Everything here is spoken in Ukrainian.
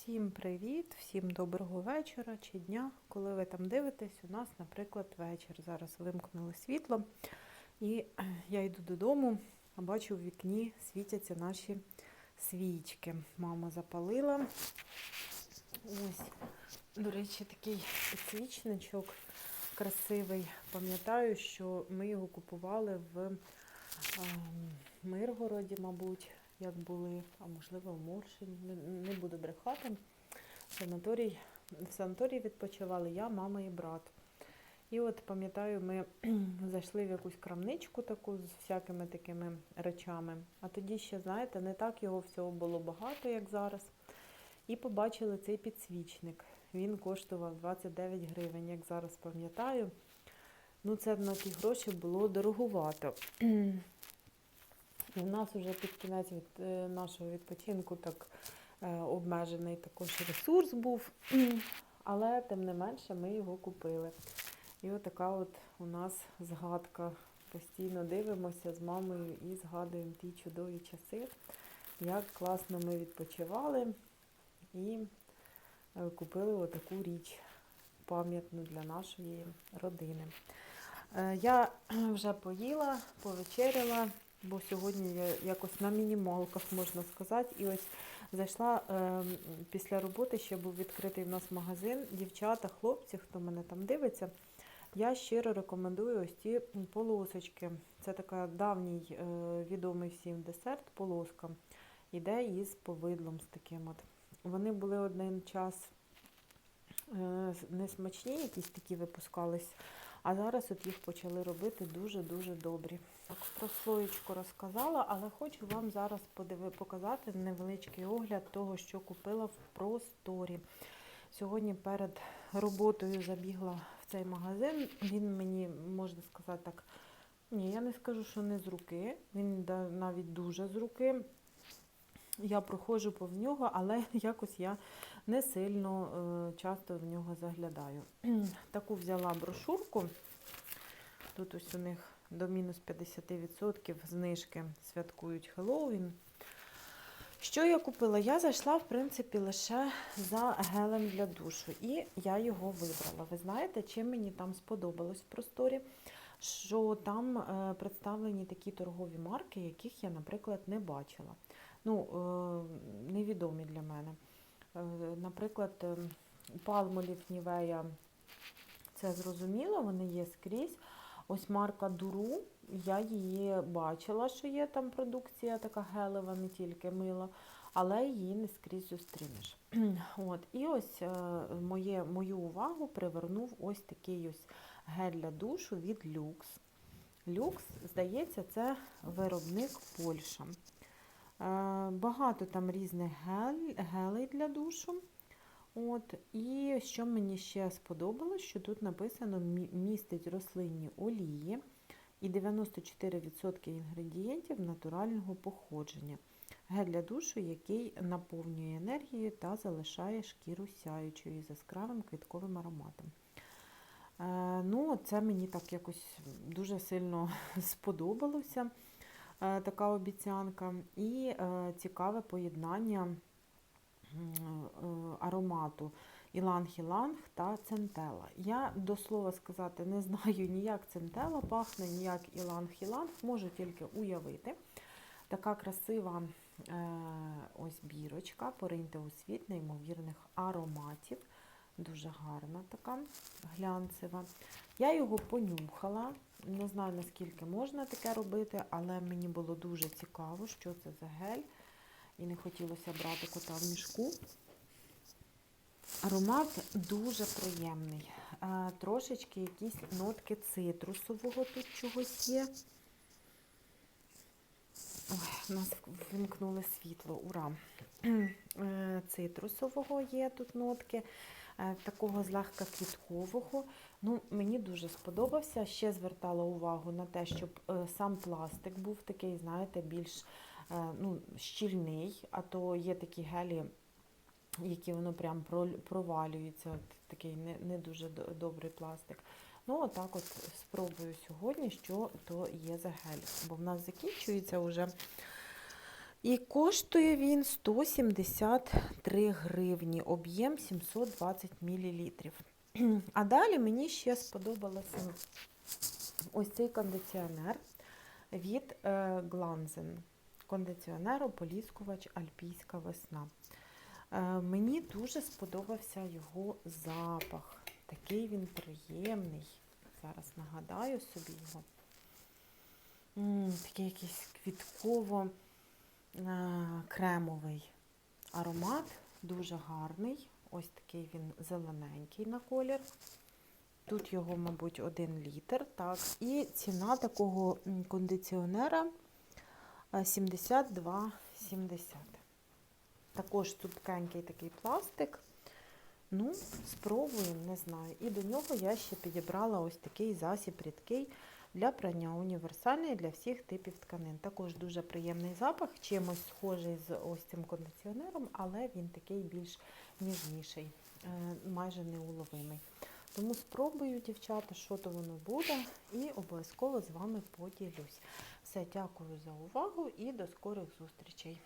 Всім привіт, всім доброго вечора чи дня. Коли ви там дивитесь, у нас, наприклад, вечір. Зараз вимкнули світло, і е, я йду додому, а бачу в вікні світяться наші свічки. Мама запалила. Ось, до речі, такий підсвічничок красивий. Пам'ятаю, що ми його купували в ем, Миргороді, мабуть, як були, а можливо, в Моршині. Не, буду брехати. Санаторій, в санаторії відпочивали я, мама і брат. І от пам'ятаю, ми зайшли в якусь крамничку таку з всякими такими речами. А тоді ще, знаєте, не так його всього було багато, як зараз. І побачили цей підсвічник. Він коштував 29 гривень, як зараз пам'ятаю. Ну, це на ті гроші було дороговато. В нас вже під кінець від е, нашого відпочинку так е, обмежений також ресурс був. Але тим не менше ми його купили. І от така от у нас згадка. Постійно дивимося з мамою і згадуємо ті чудові часи, як класно ми відпочивали і е, купили отаку річ пам'ятну для нашої родини. Я вже поїла, повечеряла, бо сьогодні я якось на мінімалках, можна сказати. І ось зайшла е, після роботи, ще був відкритий в нас магазин. Дівчата, хлопці, хто мене там дивиться, я щиро рекомендую ось ці полосочки. Це така давній е, відомий всім десерт, полоска. Іде із повидлом з таким от. Вони були один час е, несмачні, якісь такі випускались. А зараз от їх почали робити дуже-дуже добрі. Так, про слоєчку розказала, але хочу вам зараз подиви, показати невеличкий огляд того, що купила в просторі. Сьогодні перед роботою забігла в цей магазин. Він мені, можна сказати так, ні, я не скажу, що не з руки. Він навіть дуже з руки. Я проходжу повз нього, але якось я не сильно е, часто в нього заглядаю. Таку взяла брошурку. Тут ось у них до мінус 50% знижки святкують Хеллоуін. Що я купила? Я зайшла, в принципі, лише за гелем для душу. І я його вибрала. Ви знаєте, чим мені там сподобалось в просторі? Що там е, представлені такі торгові марки, яких я, наприклад, не бачила. Ну, е, невідомі для мене. Е, наприклад, палмолів Нівея, це зрозуміло, вони є скрізь. Ось марка Дуру, я її бачила, що є там продукція така гелева, не тільки мила, але її не скрізь зустрінеш. От, І ось е, моє, мою увагу привернув ось такий ось гель для душу від Люкс. Люкс, здається, це виробник Польща. Багато там різних гель, гелей для душу. От, І що мені ще сподобалось, що тут написано містить рослинні олії і 94% інгредієнтів натурального походження. Гель для душу, який наповнює енергією та залишає шкіру сяючою з яскравим квітковим ароматом. Е, ну, Це мені так якось дуже сильно сподобалося. Е, така обіцянка, і е, цікаве поєднання е, аромату іланг-іланг та центела. Я, до слова сказати, не знаю ніяк центела пахне, ніяк іланг-іланг, можу тільки уявити. Така красива ось бірочка, пориньте у світ неймовірних ароматів. Дуже гарна така глянцева. Я його понюхала. Не знаю, наскільки можна таке робити, але мені було дуже цікаво, що це за гель. І не хотілося брати кота в мішку. Аромат дуже приємний. Е, трошечки якісь нотки цитрусового тут чогось є. Ой, у нас вимкнули світло, ура! Е, цитрусового є тут нотки. Е, такого злегка квіткового. Ну, Мені дуже сподобався. Ще звертала увагу на те, щоб е, сам пластик був такий, знаєте, більш е, ну, щільний, а то є такі гелі, які воно прям провалюється, такий не не дуже добрий пластик. Ну, отак от спробую сьогодні, що то є за гель. Бо в нас закінчується вже І коштує він 173 гривні, об'єм 720 мл. А далі мені ще сподобалося ось цей кондиціонер від Glanzen. Кондиціонер ополіскувач Альпійська весна. Е, Мені дуже сподобався його запах. Такий він приємний. Зараз нагадаю собі його. Такий якийсь квітково-кремовий аромат, дуже гарний. Ось такий він зелененький на колір. Тут його, мабуть, один літр. Так. І ціна такого кондиціонера е, 72,70. Також цупкенький такий пластик. Ну, спробуємо, не знаю. І до нього я ще підібрала ось такий засіб рідкий для прання універсальний для всіх типів тканин. Також дуже приємний запах, чимось схожий з ось цим кондиціонером, але він такий більш ніжніший, е, майже неуловимий. Тому спробую, дівчата, що то воно буде, і обов'язково з вами поділюсь. Все, дякую за увагу і до скорих зустрічей.